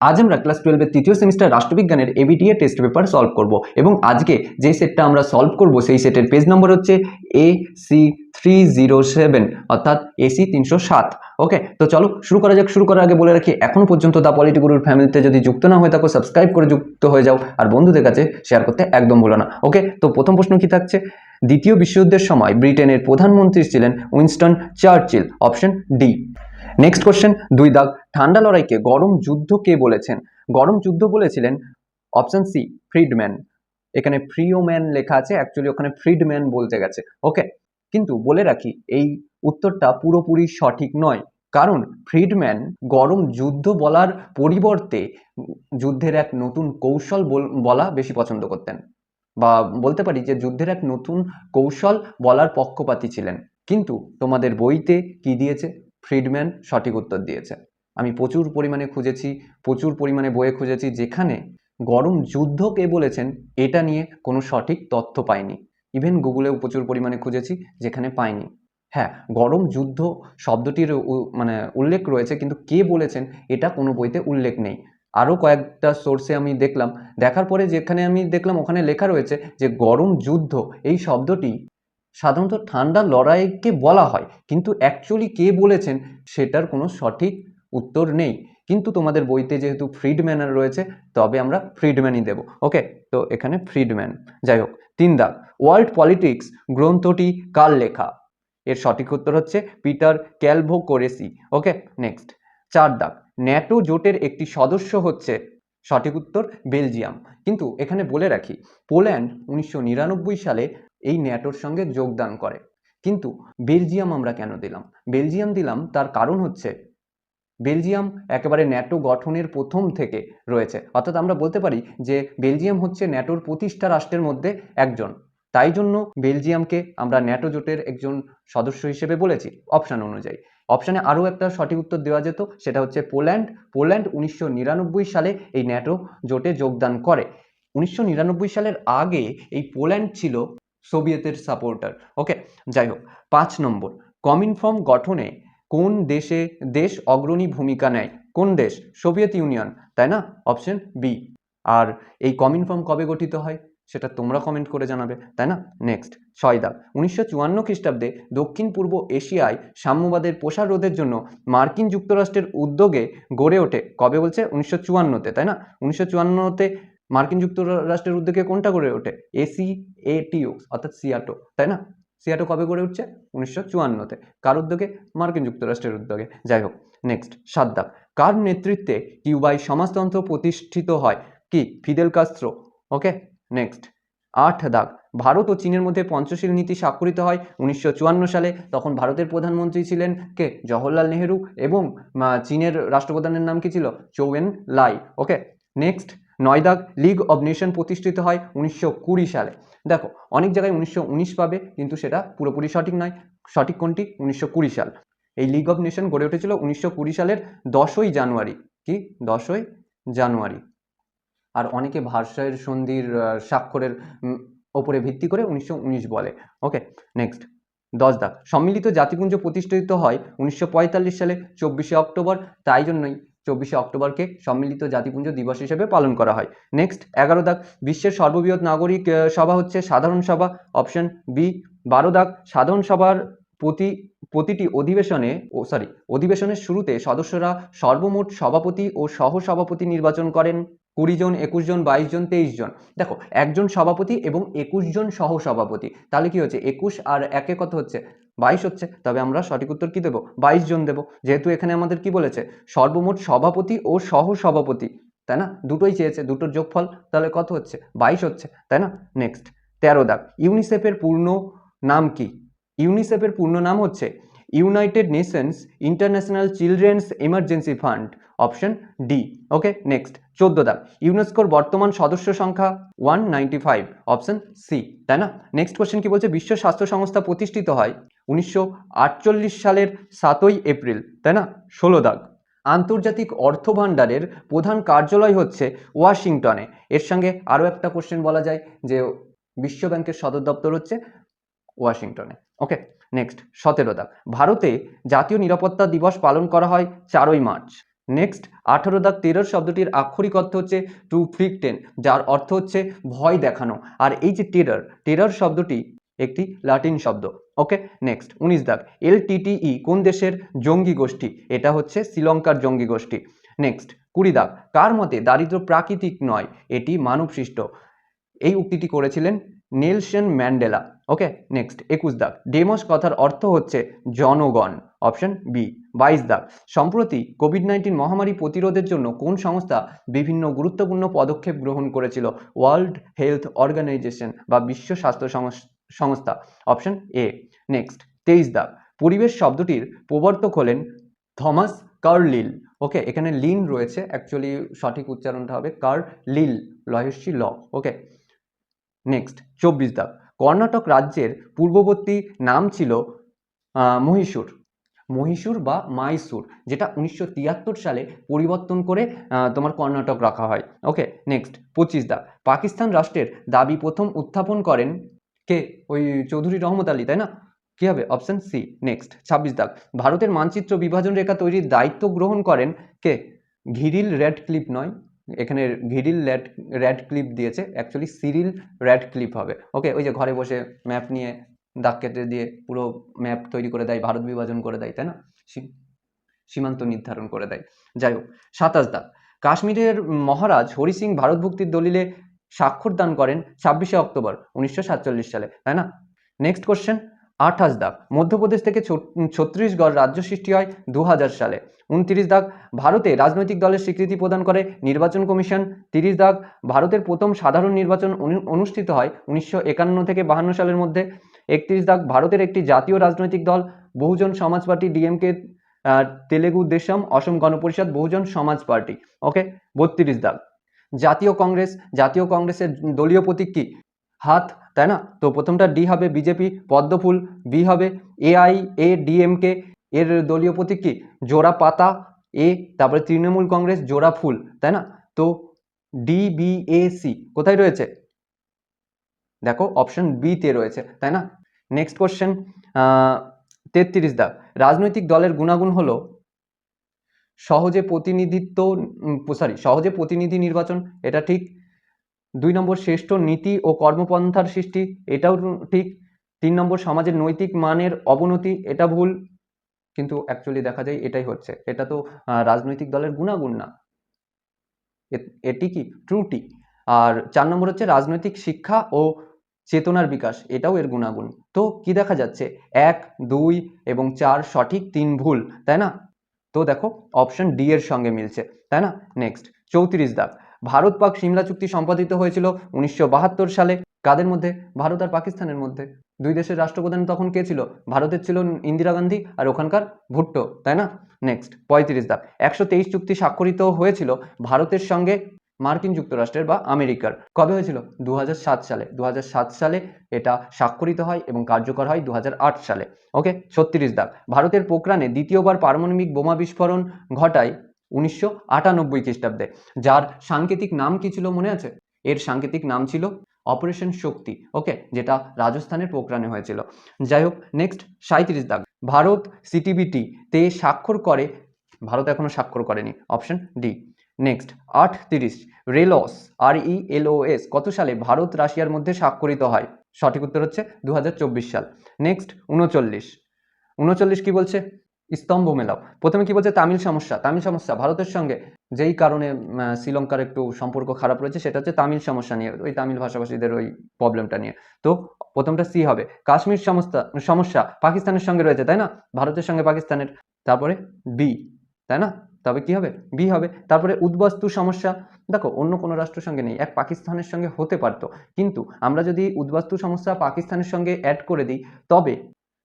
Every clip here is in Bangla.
আজ আমরা ক্লাস টুয়েলভের তৃতীয় সেমিস্টার রাষ্ট্রবিজ্ঞানের এবিটিএ টেস্ট পেপার সলভ করব এবং আজকে যে সেটটা আমরা সলভ করব সেই সেটের পেজ নম্বর হচ্ছে A C three zero seven অর্থাৎ এসি তিনশো সাত। ওকে তো চলো শুরু করা যাক, শুরু করার আগে বলে রাখি এখনও পর্যন্ত দা পলিটি গুরুর ফ্যামিলিতে যদি যুক্ত না হয়ে থাকো সাবস্ক্রাইব করে যুক্ত হয়ে যাও, আর বন্ধুদের কাছে শেয়ার করতে একদম ভুলো না। ওকে তো প্রথম প্রশ্ন কি থাকছে? দ্বিতীয় বিশ্বযুদ্ধের সময় ব্রিটেনের প্রধানমন্ত্রী ছিলেন Winston Churchill option D next question দুই দাগ, ঠান্ডা লড়াইকে গরম যুদ্ধ কে বলেছেন? গরম যুদ্ধ বলেছিলেন অপশন সি ফ্রিডম্যান এখানে ফ্রিওম্যান লেখা আছে অ্যাকচুয়ালি ওখানে ফ্রিডম্যান বলতে গেছে। ওকে কিন্তু বলে রাখি, এই উত্তরটা পুরোপুরি সঠিক নয়। কারণ ফ্রিডম্যান গরম যুদ্ধ বলার পরিবর্তে যুদ্ধের এক নতুন কৌশল বল- বেশি পছন্দ করতেন। বা বলতে পারি যে যুদ্ধের এক নতুন কৌশল বলার পক্ষপাতী ছিলেন। কিন্তু তোমাদের বইতে কি দিয়েছে? ফ্রিডম্যান সঠিক উত্তর দিয়েছে। আমি প্রচুর পরিমাণে খুঁজেছি, প্রচুর পরিমাণে বইয়ে খুঁজেছি, যেখানে গরম যুদ্ধ কে বলেছেন, এটা নিয়ে কোনো সঠিক তথ্য পাইনি। ইভেন গুগলেও প্রচুর পরিমাণে খুঁজেছি, যেখানে পাইনি। হ্যাঁ গরম যুদ্ধ শব্দটির মানে উল্লেখ রয়েছে, কিন্তু কে বলেছেন এটা কোনো বইতে উল্লেখ নেই। আরও কয়েকটা সোর্সে আমি দেখলাম। দেখার পরে যেখানে আমি দেখলাম, ওখানে লেখা রয়েছে যে গরম যুদ্ধ, এই শব্দটি সাধারণত ঠান্ডা লড়াইকে বলা হয়, কিন্তু অ্যাকচুয়ালি কে বলেছেন সেটার কোনো সঠিক উত্তর নেই। কিন্তু তোমাদের বইতে যেহেতু ফ্রিডম্যান রয়েছে, তবে আমরা ফ্রিডম্যানই দেব। ওকে তো এখানে ফ্রিডম্যান যাই হোক তিন দাগ ওয়ার্ল্ড পলিটিক্স গ্রন্থটি কার লেখা? এর সঠিক উত্তর হচ্ছে পিটার ক্যালভো কোরেসি ওকে, নেক্সট। চার দাগ ন্যাটো জোটের একটি সদস্য হচ্ছে, সঠিক উত্তর বেলজিয়াম। কিন্তু এখানে বলে রাখি, পোল্যান্ড উনিশশো নিরানব্বই সালে এই ন্যাটোর সঙ্গে যোগদান করে। কিন্তু বেলজিয়াম আমরা কেন দিলাম? বেলজিয়াম দিলাম তার কারণ হচ্ছে বেলজিয়াম একেবারে ন্যাটো গঠনের প্রথম থেকে রয়েছে। অর্থাৎ আমরা বলতে পারি যে বেলজিয়াম হচ্ছে ন্যাটোর প্রতিষ্ঠা রাষ্ট্রের মধ্যে একজন। তাই জন্য বেলজিয়ামকে আমরা ন্যাটো জোটের একজন সদস্য হিসেবে বলেছি অপশান অনুযায়ী। অপশানে আরও একটা সঠিক উত্তর দেওয়া যেত, সেটা হচ্ছে পোল্যান্ড। পোল্যান্ড উনিশশো নিরানব্বই সালে এই ন্যাটো জোটে যোগদান করে। উনিশশো নিরানব্বই সালের আগে এই পোল্যান্ড ছিল সোভিয়েতের সাপোর্টার। ওকে, যাই হোক, পাঁচ নম্বর। কমিনফর্ম গঠনে কোন দেশে দেশ অগ্রণী ভূমিকা নেয়? কোন দেশ? সোভিয়েত ইউনিয়ন, তাই না? অপশন বি আর এই কমিন ফর্ম কবে গঠিত হয়? সেটা তোমরা কমেন্ট করে জানাবে, তাই না? নেক্সট ছয় দাগ। উনিশশো চুয়ান্ন খ্রিস্টাব্দে দক্ষিণ পূর্ব এশিয়ায় সাম্যবাদের প্রসার রোধের জন্য মার্কিন যুক্তরাষ্ট্রের উদ্যোগে গড়ে ওঠে কবে বলছে? উনিশশো চুয়ান্নতে, তাই না? উনিশশো চুয়ান্নতে মার্কিন যুক্তরাষ্ট্রের উদ্যোগে কোনটা গড়ে ওঠে? এসি এটিও অর্থাৎ সিয়াটো তাই না? সিয়াটো কবে গড়ে উঠছে? উনিশশো চুয়ান্নতে। কার উদ্যোগে? মার্কিন যুক্তরাষ্ট্রের উদ্যোগে। যাই হোক নেক্সট সাত দাগ কার নেতৃত্বে কিউবায় সমাজতন্ত্র প্রতিষ্ঠিত হয়? কি, ফিদেল কাস্ত্রো? ওকে নেক্সট আট দাগ। ভারত ও চীনের মধ্যে পঞ্চশীল নীতি স্বাক্ষরিত হয় উনিশশো চুয়ান্ন সালে। তখন ভারতের প্রধানমন্ত্রী ছিলেন কে? জওহরলাল নেহেরু এবং চীনের রাষ্ট্রপ্রধানের নাম কি ছিল? Chou En Lai. ওকে নেক্সট নয় দাগ লিগ অব নেশন প্রতিষ্ঠিত হয় উনিশশো কুড়ি সালে। দেখো, অনেক জায়গায় উনিশশো উনিশ পাবে, কিন্তু সেটা পুরোপুরি সঠিক নয়। সঠিক কোনটি? উনিশশো কুড়ি সাল। এই লিগ অব নেশন গড়ে উঠেছিল উনিশশো কুড়ি সালের দশই জানুয়ারি। কি? দশই জানুয়ারি। আর অনেকে ভারসায়ের সন্ধির স্বাক্ষরের ওপরে ভিত্তি করে উনিশশো উনিশ বলে। ওকে নেক্সট দশ দাগ সম্মিলিত জাতিপুঞ্জ প্রতিষ্ঠিত হয় উনিশশো পঁয়তাল্লিশ সালে, চব্বিশে অক্টোবর। তাই জন্যই চব্বিশে অক্টোবরকে সম্মিলিত জাতিপুঞ্জ দিবস হিসেবে পালন করা হয়। নেক্সট এগারো দাগ, বিশ্বের সর্ববৃহৎ নাগরিক সভা হচ্ছে সাধারণ সভা। অপশন বি বারো দাগ, সাধারণ সভার প্রতি, প্রতিটি অধিবেশনে, ও সরি অধিবেশনের শুরুতে সদস্যরা সর্বমোট সভাপতি ও সহ সভাপতি নির্বাচন করেন। কুড়ি জন, একুশ জন, বাইশ জন, তেইশ জন। দেখো, একজন সভাপতি এবং একুশ জন সহ সভাপতি তাহলে কি হচ্ছে? একুশ আর একে কত হচ্ছে? বাইশ হচ্ছে। তবে আমরা সঠিক উত্তর কি দেবো? বাইশ জন দেবো। যেহেতু এখানে আমাদের কি বলেছে? সর্বমোট সভাপতি ও সহ সভাপতি তাই না? দুটোই চেয়েছে, দুটোর যোগফল তাহলে কত হচ্ছে? বাইশ হচ্ছে। তাই না? নেক্সট তেরো দাগ। ইউনিসেফের পূর্ণ নাম কি? ইউনিসেফের পূর্ণ নাম হচ্ছে United Nations International Children's Emergency Fund option D okay next চোদ্দ দাগ ইউনেস্কোর বর্তমান সদস্য সংখ্যা one ninety five option C তাই না? নেক্সট কোয়েশ্চেন কি বলছে? বিশ্ব স্বাস্থ্য সংস্থা প্রতিষ্ঠিত হয় উনিশশো আটচল্লিশ সালের সাতই এপ্রিল, তাই না? ষোলো দাগ। আন্তর্জাতিক অর্থ ভাণ্ডারের প্রধান কার্যালয় হচ্ছে ওয়াশিংটনে। এর সঙ্গে আরও একটা কোশ্চেন বলা যায় যে বিশ্ব ব্যাংকের সদর দপ্তর হচ্ছে ওয়াশিংটনে। ওকে নেক্সট সতেরো দাগ। ভারতে জাতীয় নিরাপত্তা দিবস পালন করা হয় চারই মার্চ। নেক্সট আঠারো দাগ টেরর শব্দটির আক্ষরিক অর্থ হচ্ছে টু ফ্রিকটেন যার অর্থ হচ্ছে ভয় দেখানো। আর এই যে টেরর টেরর শব্দটি একটি লাটিন শব্দ। ওকে নেক্সট উনিশ দাগ। এলটিটিই কোন দেশের জঙ্গি গোষ্ঠী? এটা হচ্ছে শ্রীলঙ্কার জঙ্গি গোষ্ঠী। নেক্সট কুড়ি দাগ। কার মতে দারিদ্র প্রাকৃতিক নয়? এটি মানব সৃষ্ট এই উক্তিটি করেছিলেন নেলসন ম্যান্ডেলা। ওকে নেক্সট একুশ দাগ। ডেমস কথার অর্থ হচ্ছে জনগণ। অপশন বি বাইশ দাগ। সম্প্রতি কোভিড নাইন্টিন মহামারী প্রতিরোধের জন্য কোন সংস্থা বিভিন্ন গুরুত্বপূর্ণ পদক্ষেপ গ্রহণ করেছিল? ওয়ার্ল্ড হেলথ অর্গানাইজেশন বা বিশ্ব স্বাস্থ্য সংস- সংস্থা। অপশন এ নেক্সট তেইশ দাগ। পরিবেশ শব্দটির প্রবর্তক হলেন থমাস কার্লিল। ওকে এখানে লিন রয়েছে। অ্যাকচুয়ালি সঠিক উচ্চারণটা হবে কার লিল লয়সী ল। ওকে নেক্সট চব্বিশ দাগ। কর্ণাটক রাজ্যের পূর্ববর্তী নাম ছিল মহীশূর। মহীশূর বা মাইসুর, যেটা উনিশশো তিয়াত্তর সালে পরিবর্তন করে তোমার কর্ণাটক রাখা হয়। ওকে, নেক্সট, পঁচিশ দাগ পাকিস্তান রাষ্ট্রের দাবি প্রথম উত্থাপন করেন কে? ওই চৌধুরী রহমত আলী, তাই না? কি হবে? অপশন সি, নেক্সট, ছাব্বিশ দাগ ভারতের মানচিত্র বিভাজন রেখা তৈরির দায়িত্ব গ্রহণ করেন কে? ঘিরিল রেড ক্লিপ নয়। এখানে ঘিরিল রেড রেড ক্লিপ দিয়েছে। অ্যাকচুয়ালি সিরিল র্যাড ক্লিপ হবে। ওকে ওই যে ঘরে বসে ম্যাপ নিয়ে দাগ কেটে দিয়ে পুরো ম্যাপ তৈরি করে দেয়, ভারত বিভাজন করে দেয়, তাই না? সীমান্ত নির্ধারণ করে দেয়। যাই হোক, সাতাশ দাগ। কাশ্মীরের মহারাজ হরি সিং ভারত ভুক্তির দলিলে স্বাক্ষর দান করেন ছাব্বিশে অক্টোবর, উনিশশো সাতচল্লিশ সালে, তাই না? নেক্সট কোশ্চেন আঠাশ দাগ। মধ্যপ্রদেশ থেকে ছত- ছত্তিশগড় রাজ্য সৃষ্টি হয় দু হাজার সালে। উনত্রিশ দাগ ভারতে রাজনৈতিক দলের স্বীকৃতি প্রদান করে নির্বাচন কমিশন। তিরিশ দাগ ভারতের প্রথম সাধারণ নির্বাচন অনু- অনুষ্ঠিত হয় উনিশশো একান্ন থেকে বাহান্ন সালের মধ্যে। একত্রিশ দাগ ভারতের একটি জাতীয় রাজনৈতিক দল, বহুজন সমাজ পার্টি, ডিএমকে তেলেগু দেশম, অসম গণপরিষদ, বহুজন সমাজ পার্টি। ওকে, বত্রিশ দাগ। জাতীয় কংগ্রেস, জাতীয় কংগ্রেসের দলীয় প্রতীক কি? হাত, তাই না? তো প্রথমটা ডি হবে বিজেপি, পদ্মফুল বি হবে এআই এ ডিএমকে এর দলীয় প্রতীক কি? জোড়া পাতা এ তারপরে তৃণমূল কংগ্রেস, জোড়া ফুল, তাই না? তো ডিবিএসি কোথায় রয়েছে? দেখো অপশন বিতে রয়েছে, তাই না? নেক্সট কোশ্চেন তেত্রিশ দাগ। রাজনৈতিক দলের গুণাগুণ হলো সহজে প্রতিনিধিত্ব সরি সহজে প্রতিনিধি নির্বাচন, এটা ঠিক। দুই নম্বর শ্রেষ্ঠ নীতি ও কর্মপন্থার সৃষ্টি, এটাও ঠিক। তিন নম্বর সমাজের নৈতিক মানের অবনতি, এটা ভুল। কিন্তু অ্যাকচুয়ালি দেখা যায় এটাই হচ্ছে। এটা তো রাজনৈতিক দলের গুণাগুণ না। এটি কি? ত্রুটি। আর চার নম্বর হচ্ছে রাজনৈতিক শিক্ষা ও চেতনার বিকাশ, এটাও এর গুণাগুণ। তো কি দেখা যাচ্ছে? এক, দুই এবং চার সঠিক, তিন ভুল, তাই না? তো দেখো অপশন ডি এর সঙ্গে মিলছে, তাই না? নেক্সট চৌত্রিশ দাগ। ভারত পাক সিমলা চুক্তি সম্পাদিত হয়েছিল উনিশশো বাহাত্তর সালে। কাদের মধ্যে? ভারত আর পাকিস্তানের মধ্যে। দুই দেশের রাষ্ট্রপ্রধান তখন কে ছিল? ভারতের ছিল ইন্দিরা গান্ধী আর ওখানকার ভুট্টো, তাই না? নেক্সট পঁয়ত্রিশ দাগ একশো তেইশ চুক্তি স্বাক্ষরিত হয়েছিল ভারতের সঙ্গে মার্কিন যুক্তরাষ্ট্রের বা আমেরিকার। কবে হয়েছিল? দু হাজার সাত সালে। দু হাজার সাত সালে এটা স্বাক্ষরিত হয় এবং কার্যকর হয় দু হাজার আট সালে। ওকে, ছত্রিশ দাগ ভারতের পোখরানে দ্বিতীয়বার পারমাণবিক বোমা বিস্ফোরণ ঘটায় উনিশশো আটানব্বই খ্রিস্টাব্দে, যার সাংকেতিক নাম কি ছিল মনে আছে? এর সাংকেতিক নাম ছিল অপারেশন শক্তি, ওকে? যেটা রাজস্থানের পোখরানে হয়েছিল। যাই হোক, নেক্সট সাঁত্রিশ দাগ। ভারত সিটিবিটি তে স্বাক্ষর করে, ভারত এখনও স্বাক্ষর করেনি, অপশন ডি। নেক্সট আট তিরিশ রেলস আর ই এল ও এস কত সালে ভারত রাশিয়ার মধ্যে স্বাক্ষরিত হয়? সঠিক উত্তর হচ্ছে দু হাজার চব্বিশ সাল। নেক্সট, উনচল্লিশ। উনচল্লিশ কি বলছে? স্তম্ভ মেলাও প্রথমে কি বলছে? তামিল সমস্যা। তামিল সমস্যা। ভারতের সঙ্গে যেই কারণে শ্রীলঙ্কার একটু সম্পর্ক খারাপ রয়েছে, সেটা হচ্ছে তামিল সমস্যা নিয়ে, ওই তামিল ভাষাভাষীদের ওই প্রবলেমটা নিয়ে। তো প্রথমটা সি হবে। কাশ্মীর সমস্যা সমস্যা পাকিস্তানের সঙ্গে রয়েছে, তাই না? ভারতের সঙ্গে পাকিস্তানের। তারপরে বি তাই না? তবে কি হবে? বি হবে। তারপরে উদ্বাস্তু সমস্যা। দেখো, অন্য কোনো রাষ্ট্রের সঙ্গে নেই। এক পাকিস্তানের সঙ্গে হতে পারতো। কিন্তু আমরা যদি উদ্বাস্তু সমস্যা পাকিস্তানের সঙ্গে অ্যাড করে দিই, তবে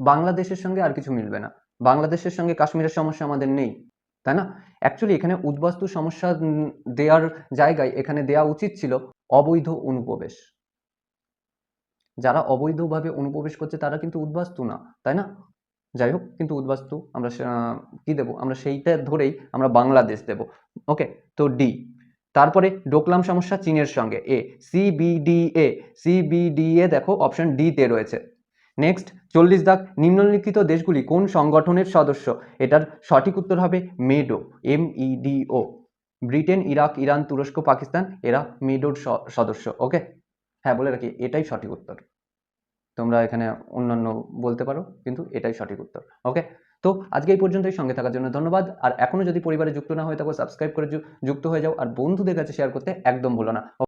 বাংলাদেশের সঙ্গে আর কিছু মিলবে না। বাংলাদেশের সঙ্গে কাশ্মীরের সমস্যা আমাদের নেই, তাই না? অ্যাকচুয়ালি এখানে উদ্বাস্তু সমস্যা দেওয়ার জায়গায় এখানে দেওয়া উচিত ছিল অবৈধ অনুপ্রবেশ। যারা অবৈধভাবে অনুপ্রবেশ করছে তারা কিন্তু উদ্বাস্তু না, তাই না? যাই হোক, কিন্তু উদ্বাস্তু আমরা কি দেব? আমরা সেইটা ধরেই আমরা বাংলাদেশ দেব। ওকে তো ডি তারপরে ডোকলাম সমস্যা চীনের সঙ্গে। এ সিবিডিএ সিবিডিএ দেখো অপশন ডি তে রয়েছে। নেক্সট চল্লিশ দাগ নিম্নলিখিত দেশগুলি কোন সংগঠনের সদস্য? এটার সঠিক উত্তর হবে মেডো এম ইডিও ব্রিটেন, ইরাক, ইরান, তুরস্ক, পাকিস্তান, এরা মেডোর সদস্য ওকে হ্যাঁ বলে রাখি, এটাই সঠিক উত্তর। তোমরা এখানে অন্যান্য বলতে পারো, কিন্তু এটাই সঠিক উত্তর ওকে তো আজকে এই পর্যন্তই, সঙ্গে থাকার জন্য ধন্যবাদ। আর এখনও যদি পরিবারে যুক্ত না হয়ে থাকো সাবস্ক্রাইব করে যুক্ত হয়ে যাও। আর বন্ধুদের কাছে শেয়ার করতে একদম ভুলো না।